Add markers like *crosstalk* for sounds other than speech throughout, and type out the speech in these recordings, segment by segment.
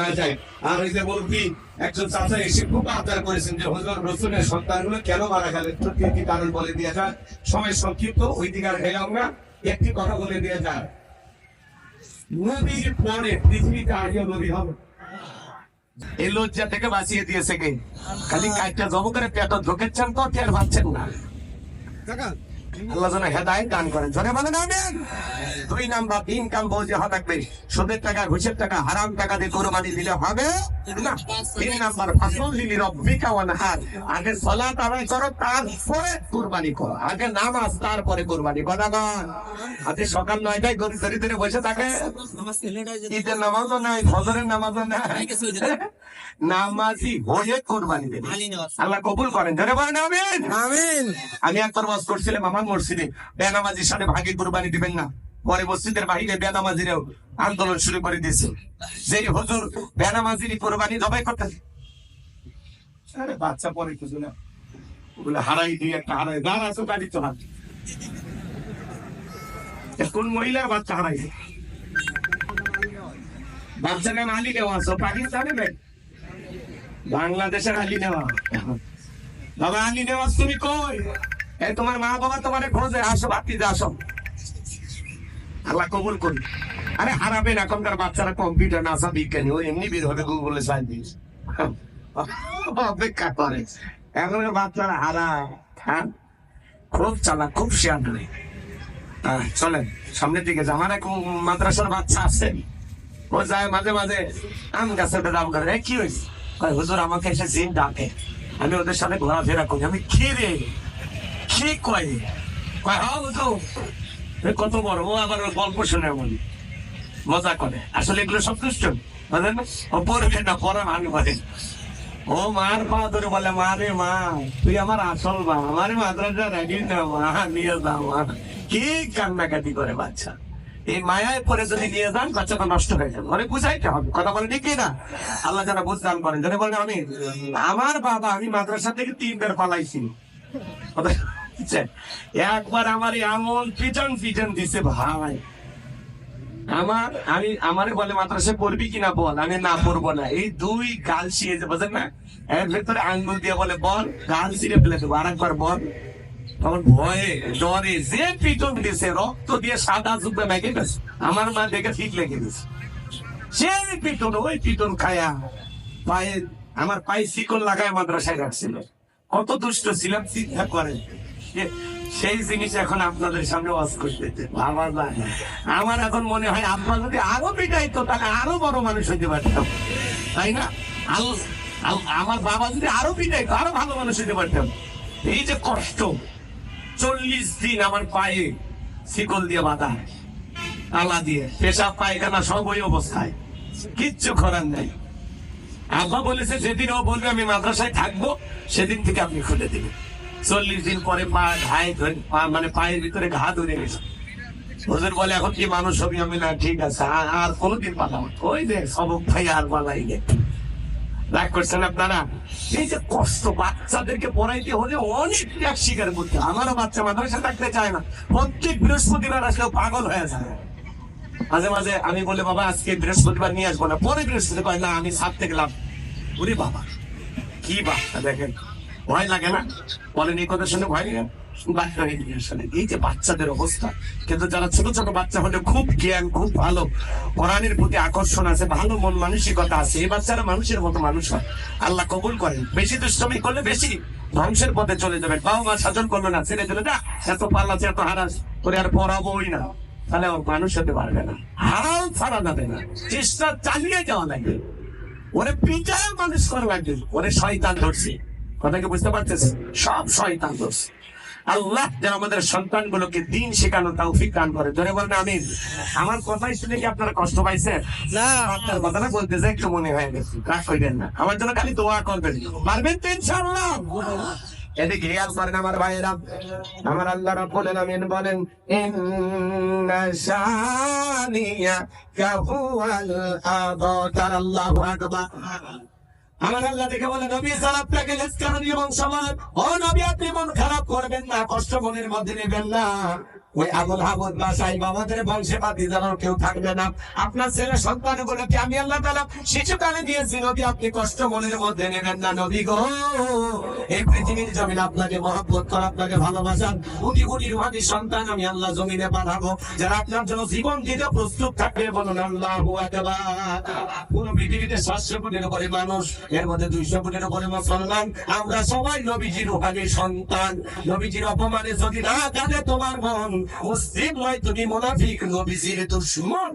না যায়। আর ওই যে মুরব্বী একজন চাচা এসে খুব আবদার করেছেন যে হজর রসুলের সন্তানগুলো কেন মারা গেলেন? তো কি কি কারণ বলে দিয়ে যান সময় সংক্ষিপ্ত ওই দিকে আর গেলাম না। একটি কথা বলে দিয়ে যান নবীর পরে পৃথিবীতে আগে নবী হবে এই লজ্জা থেকে বাঁচিয়ে দিয়েছে কে? খালি কাজটা জব করে পেট ঢোকেছেন তো টের পাচ্ছেন না। আল্লাহ যেন হেদায়ত দান করেন। জনে বলেন, আমেন। দুই নাম্বার বলতে থাকবে। সুদের টাকা ঘুষের টাকা, হারাম টাকা দিয়ে কোরবানি দিলে হবে না। তিন নাম্বার আগে করো, তারপরে কোরবানি করো। আগে নামাজ, তারপরে কোরবানি কথা কন আজকে সকাল নয়টায় গরি ধরে ধরে বসে থাকে। ঈদের নামাজও নাই, ফজরের নামাজও নাই। নামাজি হয়ে কোরবানি দেবে। আল্লাহ কবুল করেন। ধরে বলেন আমিন। আমিন। আমি একবার ওয়াজ করছিলাম আমার মসজিদে। বেনামাজির সাথে ভাগে কোরবানি দিবেন না। পরে মসজিদের বাহিরে বেনামাজিরাও আন্দোলন শুরু করে দিয়েছে। যে হুজুর বেনামাজির কোরবানি জবাই করতে আরে বাচ্চা পরে কিছু না ওগুলো হারাই দিয়ে একটা হারাই। গান আছে গাড়ি তো হাত কোন মহিলার বাচ্চা হারাই বাচ্চা নাম আলী নেওয়া আছে। পাকিস্তানে নেই বাংলাদেশের আলি নেওয়া। বাবা, আলি নেওয়াজ তুমি কই? এই তোমার মা বাবা তোমার খোঁজে। আসো বাতিতে আসো। আল্লাহ কবুল করি আরে, হারাবে না, এখনকার বাচ্চারা কম্পিউটার নাসা বিজ্ঞানী। ও এমনি বের হবে গুগলে সার্চ অপেক্ষা করে। এখনকার বাচ্চারা হারা। খুব চালা খুব শেয়ার করে চলেন, সামনের দিকে যান। আমার এক মাদ্রাসার বাচ্চা আছে। ও যায় মাঝে মাঝে আম গাছের দাম করে। কি হয়েছে? কয়, হুজুর আমাকে এসে জিন ডাকে। আমি ওদের সাথে ঘোরাফেরা করি। আমি কি রে? কি কয়? কয় হ্যাঁ হুজুর। কত বড় ও আবার গল্প শুনে বলি। মজা করে। আসলে এগুলো সব দুষ্ট বুঝলেন? ও পড়বে না পড়া মান করে। ও মার পা ধরে বলে মা রে মা তুই আমার আসল মা আমার মাদ্রাসা রেডি না মা নিয়ে যা মা। কি কান্নাকাটি করে বাচ্চা। এই মায়ায় পরে যদি নিয়ে যান বাচ্চাটা নষ্ট হয়ে যাবে। মানে বুঝাইতে হবে, কথা বলে ঠিক না আল্লাহ যারা বুঝদান করেন। যারা বলেন, আমি, আমার বাবা, আমি মাদ্রাসা থেকে তিনবার পালাইছি। একবার আমার এমন পিটন পিটন দিছে ভাই। আমার, আমি, আমারে বলে মাদ্রাসায় পড়বি কিনা বল? আমি না পড়ব না। এই দুই গাল ছিঁড়ে যে, বোঝেন না? এর ভেতরে আঙ্গুল দিয়ে বলে, বল, গাল ছিঁড়ে ফেলে দেবো। আর একবার বল। তখন ভয়ে ডরে যে পিটন দিছে, রক্ত দিয়ে সাদা জুবে মেখে গেছে আমার মা দেখে ঠিক লেগে গেছে। সেই পিটন, ওই পিটন খায়া পায়ে, আমার পায়ে শিকল লাগায় মাদ্রাসায় রাখছিল। কত দুষ্ট ছিলাম, চিন্তা করে। সেই জিনিস এখন আপনাদের সামনে ওয়াজ ভাবা যায় না। আমার এখন মনে হয় আপনার যদি আরও পিটাইতো, তাহলে আরও বড় মানুষ হইতে পারতাম। তাই না? আমার বাবা যদি আরও পিটাইতো, আরও ভালো মানুষ হইতে পারতাম। এই যে কষ্ট। চল্লিশ দিন আমার পায়ে শিকল দিয়ে বাঁধা। আলা দিয়ে, পেশাব, পায়খানা সব ওই অবস্থায়। কিচ্ছু করার নাই। আব্বা বলেছে, যেদিন ও বলবে, আমি মাদ্রাসায় থাকব, সেদিন থেকে আপনি খুলে দিবেন। চল্লিশ দিন পরে পা, ঘায়ে ধরে মানে পায়ের ভিতরে ঘা ধরে গেছে। ওদের বলে, এখন কি মানুষ হবি? আমি না, ঠিক আছে। আর- কোনোদিন পালাম। ওই যে সবক ভাই আর পালাই গে রাগ করছেন আপনারা? এই যে কষ্ট, বাচ্চাদেরকে পড়াইতে হলে অনেক ত্যাগ স্বীকার করতে। আমারও বাচ্চা মাদ্রাসা থাকতে চায় না। প্রত্যেক বৃহস্পতিবার আসলে পাগল হয়ে যায়। মাঝে মাঝে আমি বলে, বাবা, আজকে বৃহস্পতিবার নিয়ে আসব না। পরে বৃহস্পতি কয়, না, আমি ছাড়তে গেলাম। ওরে বাবা, কি বাচ্চা দেখেন। ভয় লাগে না? বলেন এই কথা শুনে ভয় লাগে না? বাচ্চা গিয়ে আসলে এই যে বাচ্চাদের অবস্থা, কিন্তু যারা ছোট ছোট বাচ্চা হলে খুব জ্ঞান, খুব ভালো। কোরআনের প্রতি আকর্ষণ আছে, ভালো মন, মানসিকতা আছে। এই বাচ্চারা মানুষের মতো মানুষ হয়। আল্লাহ কবুল করেন। বেশি দুষ্টমি করলে বেশি ধ্বংসের পথে চলে যাবে বাবা মা শাসন করল না, ছেড়ে দিলে। না এত পাল্লাছে এত হারাস, তোরে আর পড়াবোই না। তাহলে মানুষ হতে পারবে না। হারাল ছাড়া যাবে না। চেষ্টা চালিয়ে যাওয়া লাগবে। ওরে পিটায় মানুষ করা লাগবে ওরে শয়তান ধরছে। কথা কি বুঝতে পারতেছে সব শয়তান ধরছে। আল্লাহ যেন আমাদের সন্তানগুলোকে দিন শেখানো তৌফিক দান করে। ধরে বলেন আমি আমার কথাই শুনে কি আপনারা কষ্ট পাইছেন? না। আপনার কথাটা বলতেছে একটু মনে হয়ে রাগ করেন না। আমার জন্য খালি দোয়া করবেন। পারবেন তো ইনশাআল্লাহ। এদিকে খেয়াল করেন আমার ভাইয়েরা। আমার আল্লাহ রাব্বুল আলামিন বলেন ইন্না শানিয়া কাহুয়াল আবতার আল্লাহু আকবার। আমার আল্লাহ দেখে বলে, নবী সালাপটাকে আপনাকে লেসকারণ এবং সমান ও নবী, আপনি মন খারাপ করবেন না, কষ্ট মনের মধ্যে নেবেন না। ওই আবুল হাবুদ বাবাদের বংশে বাদি জানার কেউ থাকবে না। আপনার ছেলে সন্তান আমি আল্লাহ তালা দিয়েছি। আপনি কষ্ট মনের মধ্যে নেবেন না গো। এই পৃথিবীর জমিন আপনাকে করে, আপনাকে কোটি কোটি সন্তান আমি আল্লাহ জমিনে পাঠাবো। যারা আপনার জন্য জীবন দিতে প্রস্তুত থাকবে, বলুন আল্লাহ পুরো পৃথিবীতে সাতশো কোটির উপরে মানুষ, এর মধ্যে দুইশো কোটির উপরে মুসলমান। আমরা সবাই নবীজির রুহানি সন্তান। নবীজির অপমানে যদি না কাঁদে তোমার মন মুসলিম নয় তুমি মোনাফিক নবীজির দুশ্মন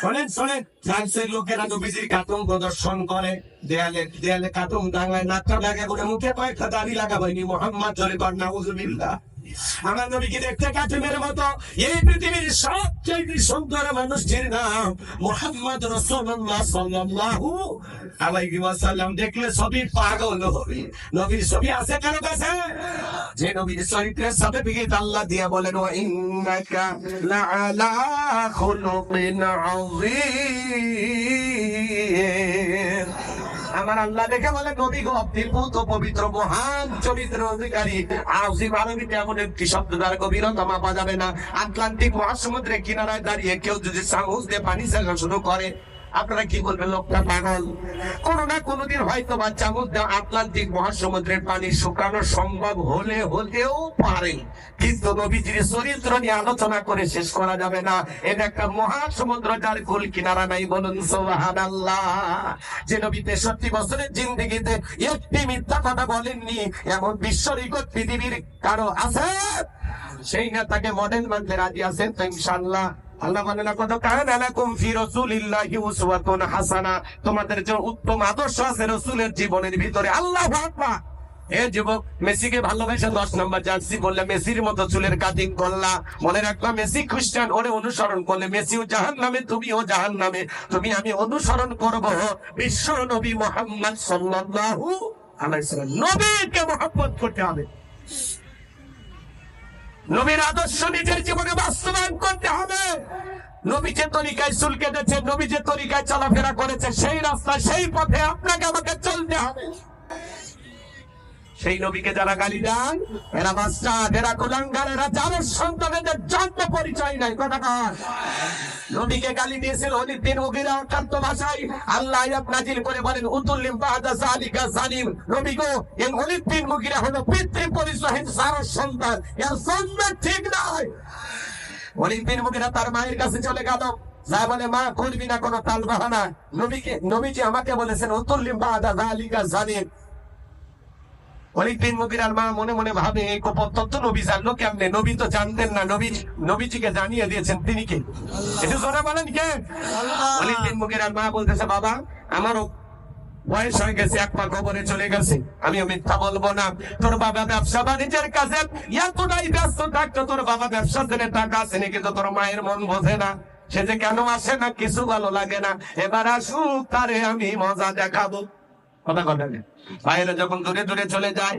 শোনেন শোনেন, ফ্রান্সের লোকেরা নবীজির কাতম প্রদর্শন করে। দেয়ালে দেয়ালে কাতম ডাঙায় নাকটা লাগে করে মুখে কয়েকটা দাড়ি লাগাবাইনি। মোহাম্মদ জলে কর নাউজুবিল্লাহ। আমার নবীকে দেখতে মতো এই পৃথিবীর সবচেয়ে সুন্দর মানুষটির নাম মোহাম্মদ রসুল্লাহ আলাইহি ওয়াসাল্লাম। দেখলে সবই পাগল হবে। নবীর ছবি আছে কারও কাছে? যে নবীর চরিত্রের সার্টিফিকেট আল্লাহ দিয়ে বলেন, ওয়া ইন্নাকা লাআলা খুলুকিন আযীম। আমার আল্লাহ দেখে বলে, নবী গো, আপনি কত পবিত্র, মহান, চরিত্র অধিকারী। আউসি আরবিতে এমন একটি শব্দ দ্বারা গভীরতা মাপা যাবে না। আটলান্টিক মহাসমুদ্রে কিনারায় দাঁড়িয়ে কেউ যদি সাহস দিয়ে পানি শুরু করে আপনারা কি বলবেন, লোকটা পাগল? কোনো না কোনোদিন হয়তো বা চামচ আটলান্টিক মহাসমুদ্রের পানি শুকানো সম্ভব হলে হতেও পারে। কিন্তু নবীজির চরিত্র নিয়ে আলোচনা করে শেষ করা যাবে না। এটা একটা মহাসমুদ্র যার কুল কিনারা নাই বলুন সোহান যে নবী তেষট্টি বছরের জিন্দিগিতে একটি মিথ্যা কথা বলেননি, এমন বিশ্ব রেকর্ড পৃথিবীর কারও আছে? সেই নেতাকে মডেল মানতে রাজি আছেন তো ইনশাল্লাহ আল্লাহ বলে না কত ফি রাসূলিল্লাহি উসওয়াতুন হাসানা। তোমাদের যে উত্তম আদর্শ আছে রাসূলের জীবনের ভিতরে আকবার। এ যুবক, মেসিকে ভালোবেসে দশ নম্বর জার্সি বললে মেসির মতো চুলের কাটিং করলা। মনে রাখবা, মেসি খ্রিস্টান, ওরে অনুসরণ করলে মেসিও জাহান নামে তুমিও জাহান নামে তুমি, আমি অনুসরণ করব বিশ্ব নবী মোহাম্মদ সাল্লাল্লাহু আলাইহি নবীকে মহব্বত করতে হবে। নবীর আদর্শ নিজের জীবনে বাস্তবায়ন করতে হবে। নবী যে তরিকায় চুল কেটেছে, নবী যে তরিকায় চলাফেরা করেছে, সেই রাস্তা সেই পথে আপনাকে আমাকে চলতে হবে। সেই নবীকে যারা গালি দেন, এরা মাস্টার এরা কুলাঙ্গার, এরা যাদের সন্তানদের জন্ম পরিচয় নাই নবীকে গালি দিয়েছিল উগিরা অকান্ত ভাষায়। আল্লাহ নাজিল করে বলেন উতুল্লিম বাহাদা জালিকা জালিম। নবী গো, এই অলিদ্দিন মুগিরা হলো পিতৃ পরিচয়ের সারা সন্তান। এর জন্ম ঠিক নয় অলিদ্দিন মুগিরা তার মায়ের কাছে চলে গেল। যা বলে, মা, করবি না কোনো তাল বাহানা নবীকে নবীজি আমাকে বলেছেন উতুল্লিম বাহাদা জালিকা জালিম। অনেকদিন মুগিরার মা মনে মনে ভাবে এই তত্ত্ব নবী জানলো কেমনে? নবী তো জানতেন না। নবী নবীজিকে জানিয়ে দিয়েছেন তিনি কে? একটু জোরে বলেন কে? অনেকদিন মুগিরার মা বলতেছে বাবা আমারও বয়স হয়ে গেছে এক পা খবরে চলে গেছে। আমিও মিথ্যা বলব না। তোর বাবা ব্যবসা বাণিজ্যের কাছে এতটাই ব্যস্ত থাকতো তোর বাবা ব্যবসা দিনে টাকা আছে নাকি তো তোর মায়ের মন বোঝে না। সে যে কেন আসে না কিছু ভালো লাগে না। এবার আসুক তারে আমি মজা দেখাবো। কথা কথা বাইরে যখন দূরে দূরে চলে যায়,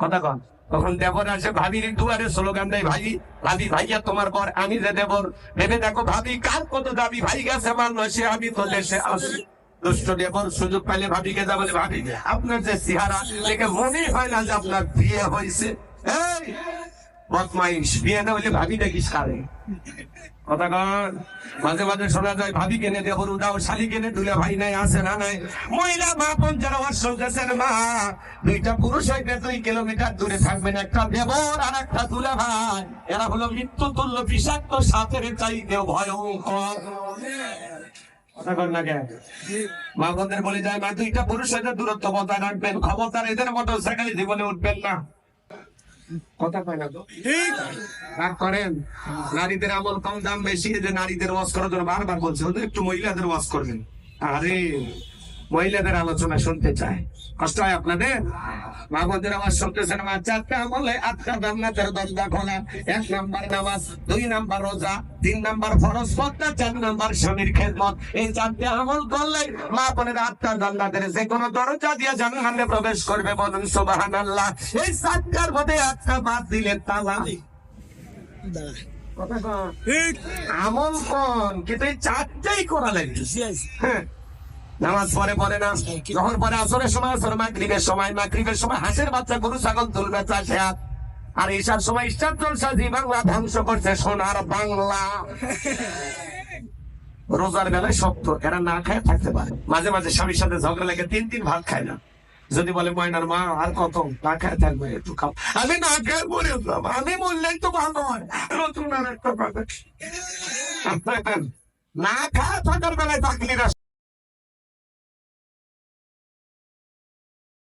কথা কন। তখন দেবর আসে, ভাবির দুয়ারে স্লোগান দেয়, ভাই, ভাবি, ভাইয়া, তোমার পর আমি যে দেবর। ভেবে দেখো ভাবি, কার কত দাবি ভাই গেছে মানল সে আমি তো দেশে আসি। দুষ্ট দেবর সুযোগ পাইলে ভাবিকে যা ভাবি, আপনার যে চেহারা, দেখে মনে হয় না যে আপনার বিয়ে হয়েছে। এই বদমাইশ বিয়ে না হলে কথা ভাবি কেনে ভাই মা এরা মৃত্যু তুল্য বিষাক্ত বলে যায়, মা, দুইটা পুরুষ হইতে দূরত্ব বজায় রাখবেন, ক্ষমতার এদের মতো সেখানে জীবনে উঠবেন না। কথা কয় না তো? রাগ করেন? নারীদের আমল কম দাম বেশি যে নারীদের ওয়াশ করার জন্য বারবার বলছে একটু মহিলাদের ওয়াশ করবেন। আরে! মহিলাদের আলোচনা শুনতে চায়। কষ্ট হয় আপনাদের? মা বোনদের আওয়াজ শুনতেছেন আমার চারটা আমলে আটটা জান্নাতের দরজা খোলা। এক নাম্বার নামাজ দুই নাম্বার রোজা তিন নাম্বার ফরজ পদ্মা চার নাম্বার স্বামীর খেদমত। এই চারটে আমল করলে মা বোনের আটটা জান্নাতের যে কোনো দরজা দিয়ে জান্নাতে প্রবেশ করবে বলুন সুবহানাল্লাহ। এই চারটার মধ্যে একটা বাদ দিলে তালা। আমল কোন কিন্তু এই চারটাই করা লাগবে। হ্যাঁ। নামাজ পরে পরে না। যখন পরে আসরের সময় আসর মাগরিবের সময় মাগরিবের সময় হাঁসের বাচ্চা গরু ছাগল তুলবে চাষে হাত আর ঈশার সময় স্টার জলসা জি বাংলা ধ্বংস করছে সোনার বাংলা। *laughs* রোজার বেলায় সত্য এরা না খায় থাকতে পারে। মাঝে মাঝে স্বামীর সাথে ঝগড়া লাগে তিন তিন ভাত খায় না। যদি বলে ময়নার মা আর কত? না খায় থাকবে একটু খাও। আমি না খায় মরে যাব। আমি বললেই তো ভালো হয়। নতুন আর একটা কথা। *laughs* না খায় থাকার বেলায় চাকরিরা